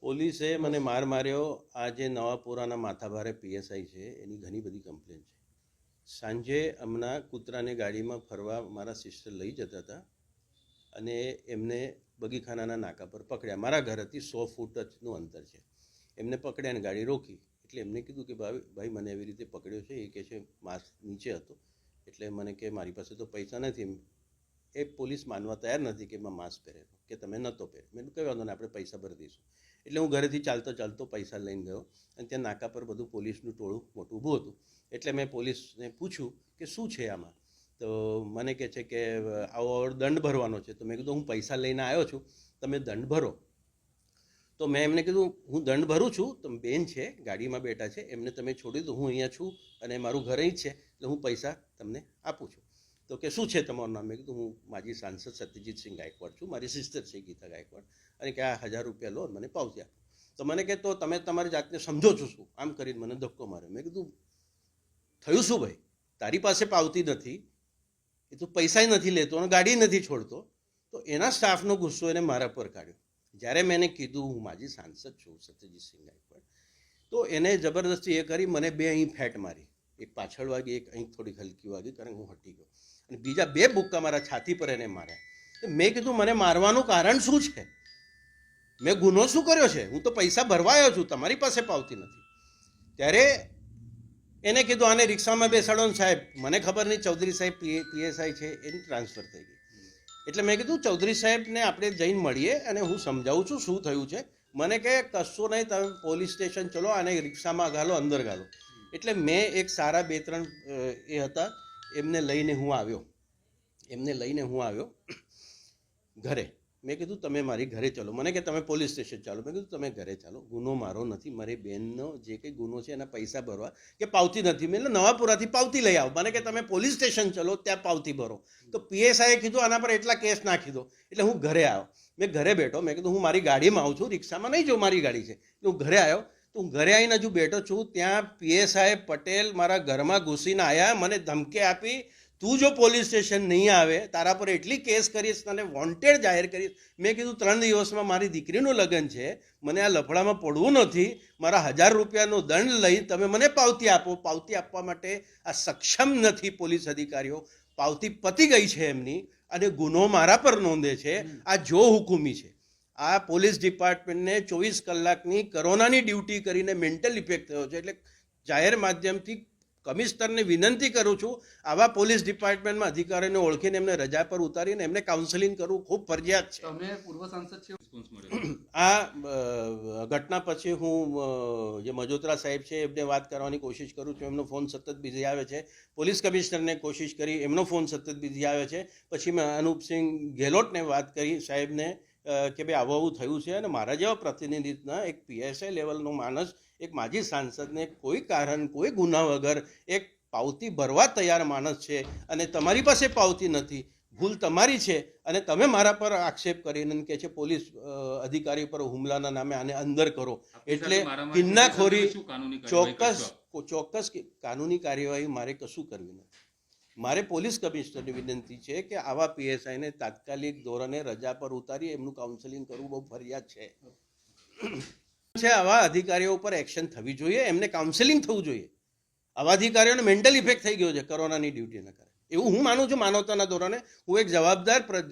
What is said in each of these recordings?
પોલીસે મને માર માર્યો. આ જે નવાપુરાના માથાભારે પીએસઆઈ છે. એની ઘણી બધી કમ્પ્લેન છે. સાંજે હમણાં કૂતરાને ગાડીમાં ફરવા મારા સિસ્ટર લઈ જતા હતા અને એમને બગીખાનાના નાકા પર પકડ્યા. મારા ઘરેથી સો ફૂટ જનું અંતર છે. એમને પકડ્યા અને ગાડી રોકી. એટલે એમને કીધું કે, ભાઈ ભાઈ, મને એવી રીતે પકડ્યો છે. એ કહે છે માસ્ક નીચે હતો. એટલે મને કે, મારી પાસે તો પૈસા નથી. એ પોલીસ માનવા તૈયાર નથી કે મેં માસ્ક પહેરેલો કે તમે નહોતો પહેર્યો. મેં કહ્યું વાંધો નહીં, આપણે પૈસા ભરી દઈશું. એટલે હું ઘરેથી ચાલતો ચાલતો પૈસા લઈને ગયો અને ત્યાં નાકા પર બધું પોલીસનું ટોળું મોટું ઊભું હતું. એટલે મેં પોલીસને પૂછ્યું કે શું છે આમાં? તો મને કહે છે કે, આવો દંડ ભરવાનો છે. તો મેં કીધું, હું પૈસા લઈને આવ્યો છું, તમે દંડ ભરો. તો મેં એમને કીધું, હું દંડ ભરું છું, તો બેન છે, ગાડીમાં બેઠા છે, એમને તમે છોડી દો, હું અહીંયા છું અને મારું ઘર જ છે, એટલે હું પૈસા તમને આપું છું. તો કે શું છે તમારું નામ? મેં કીધું, હું માજી સાંસદ સત્યજીતસિંહ ગાયકવાડ છું, મારી સિસ્ટર છે ગીતા ગાયકવાડ. અને કે આ હજાર રૂપિયા લો મને પાવતી આપો. તો મને કે તો તમે તમારી જાતને સમજો છો શું? આમ કરીને મને ધક્કો માર્યો. મેં કીધું, થયું શું ભાઈ? તારી પાસે પાવતી નથી, એ તો પૈસાય નથી લેતો અને ગાડી નથી છોડતો. તો એના સ્ટાફનો ગુસ્સો એને મારા પર કાઢ્યો. જ્યારે મેં એને કીધું, હું માજી સાંસદ છું સત્યજીતસિંહ ગાયકવાડ. તો એને જબરદસ્તી એ કરી, મને બે અહીં ફેટ મારી. એક પાછળ વાગી, એક અહીં થોડી હલકી વાગી, કારણ કે હું હટી ગયો. અને બીજા બે બુક્કા મારા છાતી પર એને માર્યા. મેં કીધું, મને મારવાનું કારણ શું છે? મેં ગુનો શું કર્યો છે? હું તો પૈસા ભરવાયો છું, તમારી પાસે પાવતી નથી. ત્યારે એને કીધું, આને રિક્ષામાં બેસાડો ને સાહેબ. મને ખબર નહીં, ચૌધરી સાહેબ પીએસઆઈ છે, એની ટ્રાન્સફર થઈ ગઈ. એટલે મેં કીધું, ચૌધરી સાહેબને આપણે જઈને મળીએ અને હું સમજાવું છું શું થયું છે. મને કહે, કશું નહીં, તમે પોલીસ સ્ટેશન ચલો અને રિક્ષામાં ગાલો, અંદર ગાલો. એટલે મેં એક સારા બે ત્રણ એ હતા. એમને લઈને હું આવ્યો. એમને લઈને હું આવ્યો ઘરે. મેં કીધું, તમે મારી ઘરે ચાલો. મને કે, તમે પોલીસ સ્ટેશન ચાલો. મેં કીધું, તમે ઘરે ચાલો. ગુનો મારો નથી. મારી બેનનો જે કંઈ ગુનો છે એના પૈસા ભરવા કે પાવતી નથી. મેં એટલે નવાપુરાથી પાવતી લઈ આવો. મને કે, તમે પોલીસ સ્ટેશન ચલો, ત્યાં પાવતી ભરો. તો પીએસઆઈએ કીધું, આના પર એટલા કેસ નાખી દો. એટલે હું ઘરે આવ્યો. મેં ઘરે બેઠો. મેં કીધું, હું મારી ગાડીમાં આવું છું. રિક્ષામાં નહીં જો મારી ગાડી છે. હું ઘરે આવ્યો. હું ઘરે આવીને હજુ બેઠો છું ત્યાં પીએસઆઈ પટેલ મારા ઘરમાં ઘૂસીને આવ્યા મને ધમકી આપી તું જો પોલીસ સ્ટેશન નહીં આવે તારા પર એટલી કેસ કરીશ તને વોન્ટેડ જાહેર કરીશ. મેં કીધું ત્રણ દિવસમાં મારી દીકરીનું લગ્ન છે મને આ લફડામાં પડવું નથી મારા હજાર રૂપિયાનો દંડ લઈ તમે મને પાવતી આપો. પાવતી આપવા માટે આ સક્ષમ નથી પોલીસ અધિકારીઓ. પાવતી પતી ગઈ છે એમની અને ગુનો મારા પર નોંધે છે. આ જો હુકુમી છે. આ પોલીસ ડિપાર્ટમેન્ટને ચોવીસ કલાકની કોરોનાની ડ્યુટી કરીને મેન્ટલ ઇફેક્ટ થયો છે. એટલે જાહેર માધ્યમથી કમિશનરને વિનંતી કરું છું આવા પોલીસ ડિપાર્ટમેન્ટમાં અધિકારીઓને ઓળખીને એમને રજા પર ઉતારીને એમને કાઉન્સેલિંગ કરવું ખૂબ ફરજિયાત છે. તમે પૂર્વ સાંસદ છે? આ ઘટના પછી હું જે મજોત્રા સાહેબ છે એમને વાત કરવાની કોશિશ કરું છું. એમનો ફોન સતત બિઝી આવે છે. પોલીસ કમિશનરને કોશિશ કરી એમનો ફોન સતત બિઝી આવે છે. પછી મેં અનુપસિંહ ગેહલોતને વાત કરી સાહેબને. કે ભાઈ આવું આવું થયું છે અને મારા જેવા પ્રતિનિધિત્વના એક પીએસઆઈ લેવલનો માણસ એક માજી સાંસદને કોઈ કારણ કોઈ ગુના વગર એક પાવતી ભરવા તૈયાર માણસ છે અને તમારી પાસે પાવતી નથી ભૂલ તમારી છે અને તમે મારા પર આક્ષેપ કરીને કે છે પોલીસ અધિકારી પર હુમલાના નામે આને અંદર કરો. એટલે કિન્નાખોરી ચોક્કસ ચોક્કસ કે- કાનૂની કાર્યવાહી મારે કશું કરવી નથી. મારે પોલીસ કમિશનરની વિનંતી છે કે આવા પીએસઆઈને તાત્કાલિક ધોરણે રજા પર ઉતારી એમનું કાઉન્સેલિંગ કરવું બહુ ફરિયાદ છે. છે આવા અધિકારીઓ ઉપર એક્શન થવી જોઈએ, એમને કાઉન્સેલિંગ થવું જોઈએ. આવા અધિકારીઓને મેન્ટલ ઇફેક્ટ થઈ ગયો છે, કોરોનાની ડ્યુટીના કારણે. એવું હું માનું છું માનવતાના ધોરણે. હું એક જવાબદાર પ્ર-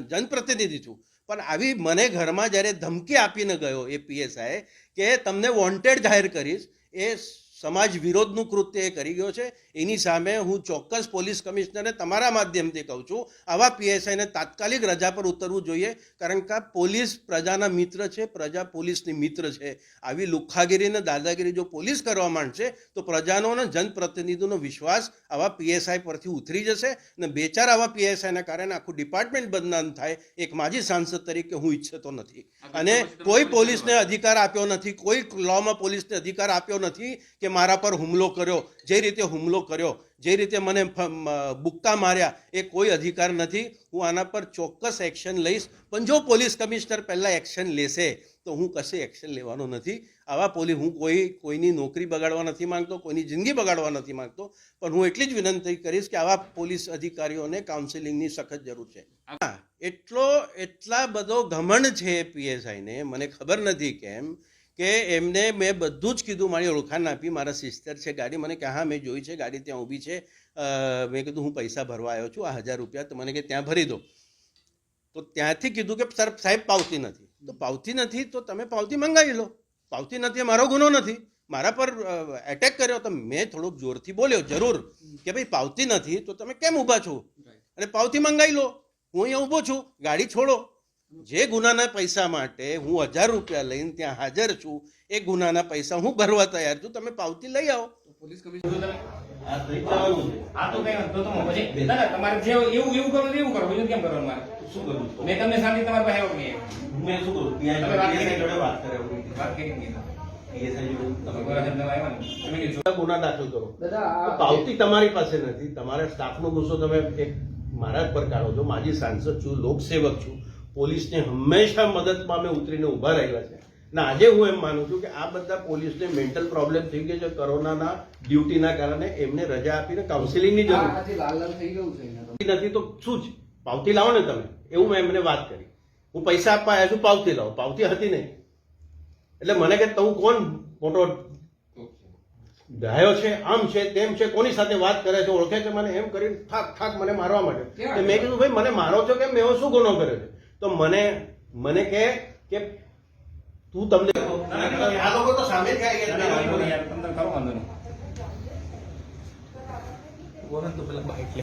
જનપ્રતિનિધિ છું. પણ આવી મને ઘરમાં જ્યારે ધમકી આપીને ગયો એ પીએસઆઈ કે તમને વોન્ટેડ જાહેર કરીશ, એ સમાજ વિરોધનું કૃત્ય એ કરી ગયો છે. એની સામે હું ચોક્કસ પોલીસ કમિશનરને તમારા માધ્યમથી કહું છું આવા પીએસઆઈને તાત્કાલિક રજા પર ઉતરવું જોઈએ કારણ કે પોલીસ પ્રજાના મિત્ર છે પ્રજા પોલીસની મિત્ર છે. આવી લુખ્ખાગીરી અને દાદાગીરી જો પોલીસ કરવા માંડશે તો પ્રજાનો અને જનપ્રતિનિધિનો વિશ્વાસ આવા પીએસઆઈ પરથી ઉતરી જશે અને બે ચાર આવા પીએસઆઈના કારણે આખું ડિપાર્ટમેન્ટ બદનામ થાય એક માજી સાંસદ તરીકે હું ઈચ્છતો નથી. અને કોઈ પોલીસને અધિકાર આપ્યો નથી કોઈ લોમાં પોલીસને અધિકાર આપ્યો નથી કે કે મારા પર હુમલો કર્યો, જે રીતે હુમલો કર્યો, જે રીતે મને બુક્કા માર્યા, એ કોઈ અધિકાર નથી. હું આના પર ચોક્કસ એક્શન લઈશ. પણ જો પોલીસ કમિશનર પહેલાં એક્શન લેશે, તો હું કશે એક્શન લેવાનો નથી. આવા પોલીસ હું કોઈ, કોઈની નોકરી બગાડવા નથી માંગતો, કોઈની જિંદગી બગાડવા નથી માંગતો. પણ હું એટલી જ વિનંતી કરીશ કે આવા પોલીસ અધિકારીઓને કાઉન્સિલિંગની સખત જરૂર છે. એટલો, એટલા બધો ઘમંડ છે પીએસઆઈને, મને ખબર નથી કેમ કે એમને મેં બધું જ કીધું મારી ઓળખાણ આપી મારા સિસ્ટર છે ગાડી. મને કે હા મેં જોઈ છે ગાડી ત્યાં ઊભી છે. મેં કીધું હું પૈસા ભરવા આવ્યો છું આ હજાર રૂપિયા તો મને કે ત્યાં ભરી દો. તો ત્યાંથી કીધું કે સર સાહેબ પાવતી નથી. તો પાવતી નથી તો તમે પાવતી મંગાવી લો. પાવતી નથી મારો ગુનો નથી. મારા પર એટેક કર્યો તો મેં થોડુંક જોરથી બોલ્યો જરૂર. કે ભાઈ પાવતી નથી તો તમે કેમ ઊભા છો? અને પાવતી મંગાવી લો. હું અહીંયા ઊભો છું. ગાડી છોડો. જે ગુનાના પૈસા માટે હું હજાર રૂપિયા લઈને ત્યાં હાજર છું એ ગુનાના પૈસા હું ભરવા તૈયાર છું. તમે પાવતી લઈ આવો. પોલીસ કમિશનર આ લઈ જવાનું છે. આ તો કઈ વાંધો તો પછી ના ના તમારે જે એવું એવું કરવું એવું કરો. બીજું કેમ કરવાનું મારે શું કરું મેં તમને શાંતિ તમારા પાસે આવ્યો નહીં મેં શું કરું? તમે વાત કરી. જોડે વાત કરે વાત કરી કે નહીં? PSI જોડે તમે તમે કોઈ વખત નવા આવ્યા ને. તમે કીધું. ગુના દાખલ કરો. પાવતી તમારી પાસે નથી. તમારા સ્ટાફનો ગુસ્સો તમે એક મારા પર કાઢો છો. માજી સાંસદ છું લોકસેવક છું. પોલીસને હંમેશા મદદમાં અમે ઉતરીને ઊભા રહેલા છે. ને આજે હું એમ માનું છું કે આ બધા પોલીસને મેન્ટલ પ્રોબ્લેમ થઈ ગયો છે કોરોનાના ડ્યુટીના કારણે એમને રજા આપીને કાઉન્સિલિંગની જરૂર. નથી તો શું જ પાવતી લાવો ને તમે. એવું મેં એમને વાત કરી. હું પૈસા આપવા આવ્યા છું પાવતી લાવો. પાવતી હતી નહીં. એટલે મને કે તું કોણ? મોટો ગાયો છે આમ છે તેમ છે કોની સાથે વાત કરે છે ઓળખે છે? મને એમ કરીને ઠાક ઠાક મને મારવા માટે મેં કીધું ભાઈ મને મારો છો કે મેં શું ગુનો કર્યો છે? તો મને મને કહે કે તું તમને આ લોકો તો સામે જ ગયા. તમને કરો વાંધો નહીં.